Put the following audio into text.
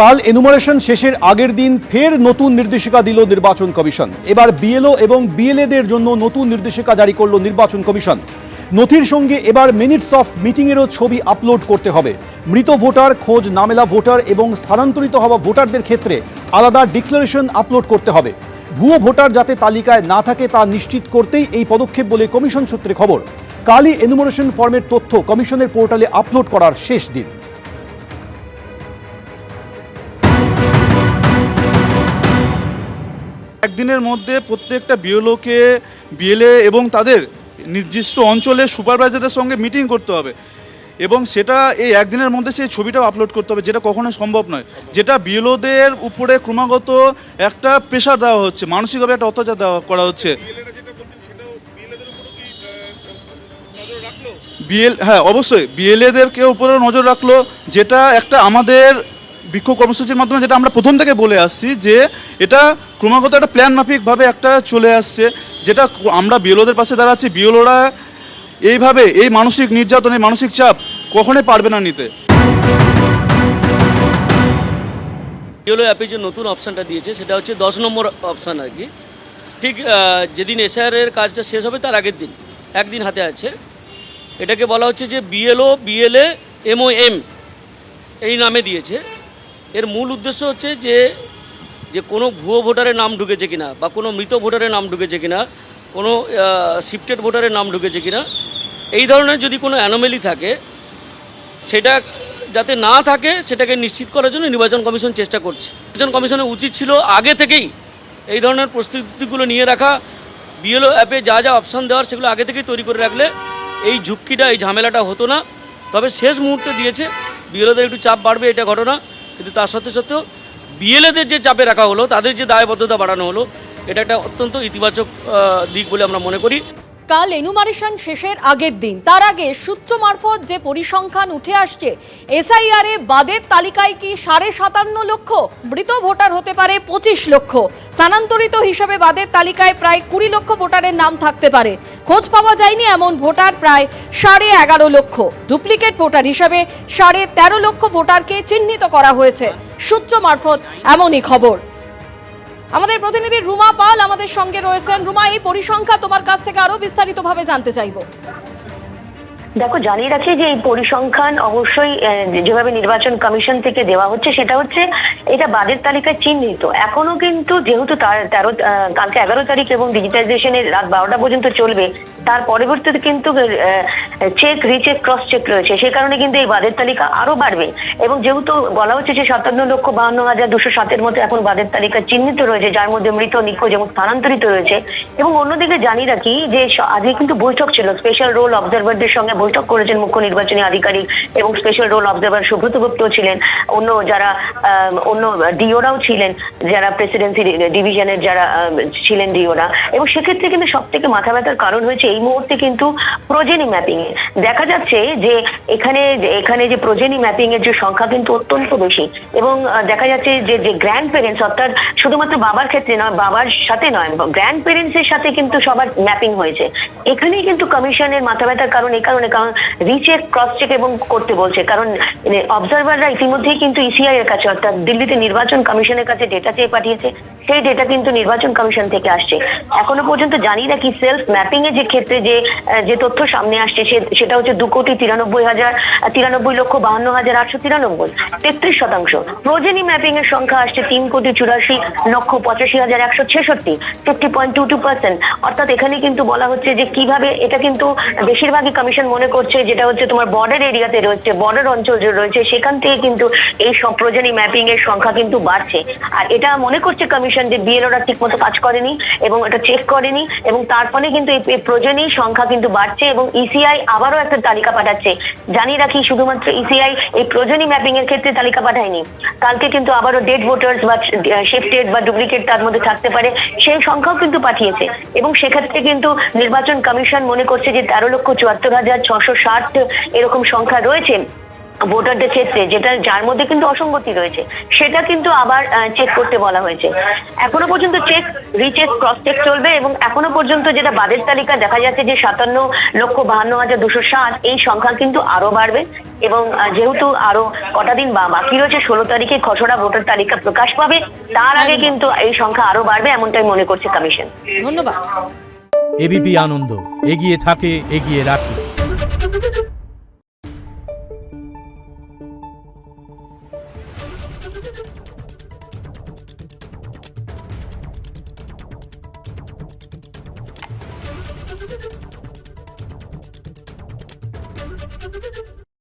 কাল এনুমারেশন শেষের আগের দিন ফের নতুন নির্দেশিকা দিল নির্বাচন কমিশন। এবার বিএলও এবং বিএলএদের জন্য নতুন নির্দেশিকা জারি করল নির্বাচন কমিশন। নথির সঙ্গে এবার মিনিটস অফ মিটিংয়েরও ছবি আপলোড করতে হবে। মৃত ভোটার, খোঁজ নামেলা ভোটার এবং স্থানান্তরিত হওয়া ভোটারদের ক্ষেত্রে আলাদা ডিক্লারেশন আপলোড করতে হবে। ভুয়ো ভোটার যাতে তালিকায় না থাকে তা নিশ্চিত করতেই এই পদক্ষেপ বলে কমিশন সূত্রে খবর। কালই এনুমারেশন ফর্মের তথ্য কমিশনের পোর্টালে আপলোড করার শেষ দিন। একদিনের মধ্যে প্রত্যেকটা বিএলওকে বিএলএ এবং তাদের নির্দিষ্ট অঞ্চলে সুপারভাইজারের সঙ্গে মিটিং করতে হবে। এবং সেটা এই একদিনের মধ্যে সেই ছবিটাও আপলোড করতে হবে যেটা কখনো সম্ভব নয়। যেটা বিএলওদের উপরে ক্রমাগত একটা প্রেশার দেওয়া হচ্ছে মানসিকভাবে একটা অত্যাচার দেওয়া করা হচ্ছে। বিএল হ্যাঁ অবশ্যই। বিএলএদেরকে উপরেও নজর রাখল যেটা একটা আমাদের বিক্ষোভ কর্মসূচির মাধ্যমে যেটা আমরা প্রথম থেকে বলে আসছি যে এটা ক্রমাগত একটা প্ল্যান মাফিকভাবে একটা চলে আসছে, যেটা আমরা বিএলওদের পাশে দাঁড়াচ্ছি। বিএলওরা এইভাবে এই মানসিক নির্যাতন এই মানসিক চাপ কখনোই পারবে না নিতে। ইয়েলো অ্যাপে যে নতুন অপশানটা দিয়েছে, সেটা হচ্ছে দশ নম্বর অপশান আর কি। ঠিক যেদিন এসআর এর কাজটা শেষ হবে তার আগের দিন, একদিন হাতে আছে। এটাকে বলা হচ্ছে যে বিএলও, বিএলএ এমও এম এই নামে দিয়েছে। এর মূল উদ্দেশ্য হচ্ছে যে যে কোনো ভুয়ো ভোটারের নাম ঢুকেছে কিনা বা কোনো মৃত ভোটারের নাম ঢুকেছে কিনা, কোনো শিফটেড ভোটারের নাম ঢুকেছে কিনা, এই ধরনের যদি কোনো অ্যানোমেলি থাকে, সেটা যাতে না থাকে, সেটাকে নিশ্চিত করার জন্য নির্বাচন কমিশন চেষ্টা করছে। নির্বাচন কমিশনের উচিত ছিল আগে থেকেই এই ধরনের প্রস্তুতিগুলো নিয়ে রাখা বিএলও অ্যাপে যা যা অপশান দেওয়ার সেগুলো আগে থেকেই তৈরি করে রাখলে এই ঝুঁকিটা, এই ঝামেলাটা হতো না। তবে শেষ মুহূর্তে দিয়েছে বিএলওদের একটু চাপ বাড়বে এটা ঘটনা। কিন্তু তার সত্ত্বে সত্ত্বেও বিএলএদের যে চাপে রাখা হলো, তাদের যে দায়বদ্ধতা বাড়ানো হলো, এটা একটা অত্যন্ত ইতিবাচক দিক বলে আমরা মনে করি। কাল এনুমারেশন শেষের আগের দিন। তার আগে সূত্র মারফত যে পরিসংখ্যান উঠে আসছে, এসআইআর এ বাদের তালিকায় কি সাড়ে সাতান্ন লক্ষ, মৃত ভোটার হতে পারে পঁচিশ লক্ষ। স্থানান্তরিত হিসেবে বাদের তালিকায় প্রায় কুড়ি লক্ষ ভোটারের নাম থাকতে পারে। খোঁজ পাওয়া যায়নি এমন ভোটার প্রায় সাড়ে এগারো লক্ষ। ডুপ্লিকেট ভোটার হিসেবে সাড়ে তেরো লক্ষ ভোটারকে চিহ্নিত করা হয়েছে। সূত্র মারফত এমনই খবর। আমাদের প্রতিনিধি রুমা পাল আমাদের সঙ্গে রয়েছেন। রুমা, এই পরিসংখ্যা তোমার কাছ থেকে আরও বিস্তারিতভাবে জানতে চাইব। দেখো, জানিয়ে রাখি যে এই পরিসংখ্যান অবশ্যই যেভাবে নির্বাচন কমিশন থেকে দেওয়া হচ্ছে, সেটা হচ্ছে এটা বাজেট তালিকায় চিহ্নিত। এখনও কিন্তু যেহেতু তার তেরো কালকে এগারো তারিখ এবং ডিজিটাইজেশনের রাত বারোটা পর্যন্ত চলবে, তার পরবর্তীতে কিন্তু চেক রিচেক ক্রস চেক রয়েছে। সেই কারণে কিন্তু এই বাজেট তালিকা আরও বাড়বে। এবং যেহেতু বলা হচ্ছে যে সাতান্ন লক্ষ বাহান্ন হাজার দুশো সাতের মতো এখন বাজেট তালিকা চিহ্নিত রয়েছে, যার মধ্যে মৃত, নিখোঁজ এবং স্থানান্তরিত রয়েছে। এবং অন্যদিকে জানিয়ে রাখি যে আজকে কিন্তু বৈঠক ছিল স্পেশাল রোল অবজারভারদের সঙ্গে বৈঠক করেছেন মুখ্য নির্বাচনী আধিকারিক এবং স্পেশাল রোল অবজারভার সুব্রত গুপ্তও ছিলেন। অন্য যারা অন্য ডিওরাও ছিলেন, যারা প্রেসিডেন্সি ডিভিশনের যারা ছিলেন ডিওরা। এবং সেক্ষেত্রে কিন্তু সব থেকে মাথা ব্যথার কারণ হয়েছে এই মুহূর্তে কিন্তু প্রোজেনি ম্যাপিং এ। দেখা যাচ্ছে যে এখানে এখানে যে প্রোজেনি ম্যাপিং এর যে সংখ্যা কিন্তু অত্যন্ত বেশি। এবং দেখা যাচ্ছে যে যে গ্র্যান্ড প্যারেন্টস অর্থাৎ শুধুমাত্র বাবার ক্ষেত্রে নয়, বাবার সাথে নয় গ্র্যান্ড প্যারেন্টস এর সাথে কিন্তু সবার ম্যাপিং হয়েছে। এখানেই কিন্তু কমিশনের মাথা ব্যথার কারণ, এই কারণে কারণ রিচেক ক্রস চেক এবং করতে বলছে। কারণ অবজারভাররা ইতিমধ্যেই কিন্তু ইসিআই এর কাছে, অর্থাৎ দিল্লিতে নির্বাচন কমিশনের কাছে ডেটা চেয়ে পাঠিয়েছে। সেই ডেটা কিন্তু নির্বাচন কমিশন থেকে আসছে। এখনও পর্যন্ত জানি না কি সেলফ ম্যাপিং এর যে ক্ষেত্রে যে যে তথ্য সামনে আসছে সেটা হচ্ছে দু কোটি তিরানব্বই হাজার তিরানব্বই লক্ষ বাহান্ন হাজার আটশো তিরানব্বই, তেত্রিশ শতাংশ। প্রোজেনি ম্যাপিং এর সংখ্যা আসছে তিন কোটি চুরাশি লক্ষ পঁচাশি হাজার একশো ছেষট্টি fifty point two two percent অর্থাৎ এখানে কিন্তু বলা হচ্ছে যে কীভাবে, এটা কিন্তু বেশিরভাগই কমিশন মনে করছে যেটা হচ্ছে তোমার বর্ডার এরিয়াতে রয়েছে বর্ডার অঞ্চল যে রয়েছে, সেখান থেকে কিন্তু এই সব ম্যাপিং এর সংখ্যা কিন্তু বাড়ছে। আর এটা মনে করছে কমিশন যে বিএলওরা ঠিক মতো কাজ করেনি এবং এটা চেক করেনি এবং তার ফলে কিন্তু এই প্রোজেনি সংখ্যা কিন্তু বাড়ছে এবং ইসিআই আবারও একটা তালিকা পাঠাচ্ছে। জানিয়ে রাখি, শুধুমাত্র ইসিআই এই প্রোজেনি ম্যাপিং এর ক্ষেত্রে তালিকা পাঠায়নি। কালকে কিন্তু আবারও ডেড ভোটার্স বা শিফটেড বা ডুপ্লিকেট তার মধ্যে থাকতে পারে, সেই সংখ্যাও কিন্তু পাঠিয়েছে। এবং সেক্ষেত্রে কিন্তু নির্বাচন কমিশন মনে করছে যে তেরো লক্ষ চুয়াত্তর হাজার ছশো ষাট এরকম সংখ্যা রয়েছে ভোটারদের ক্ষেত্রে যেটা যার মধ্যে কিন্তু অসঙ্গতি রয়েছে সেটা কিন্তু আবার চেক করতে বলা হয়েছে। এখনও পর্যন্ত চেক রিচেক ক্রস চেক চলবে এবং এখনও পর্যন্ত যেটা বাদের তালিকা দেখা যাচ্ছে যে সাতান্ন লক্ষ বাহান্ন হাজার দুশো ষাট এই সংখ্যা কিন্তু আরও বাড়বে এবং যেহেতু আরও কটা দিন বা- বাকি রয়েছে ষোলো তারিখে খসড়া ভোটার তালিকা প্রকাশ পাবে তার আগে কিন্তু এই সংখ্যা আরও বাড়বে এমনটাই মনে করছে কমিশন। ধন্যবাদ। এবিপি আনন্দ এগিয়ে থাকে এগিয়ে রাখে।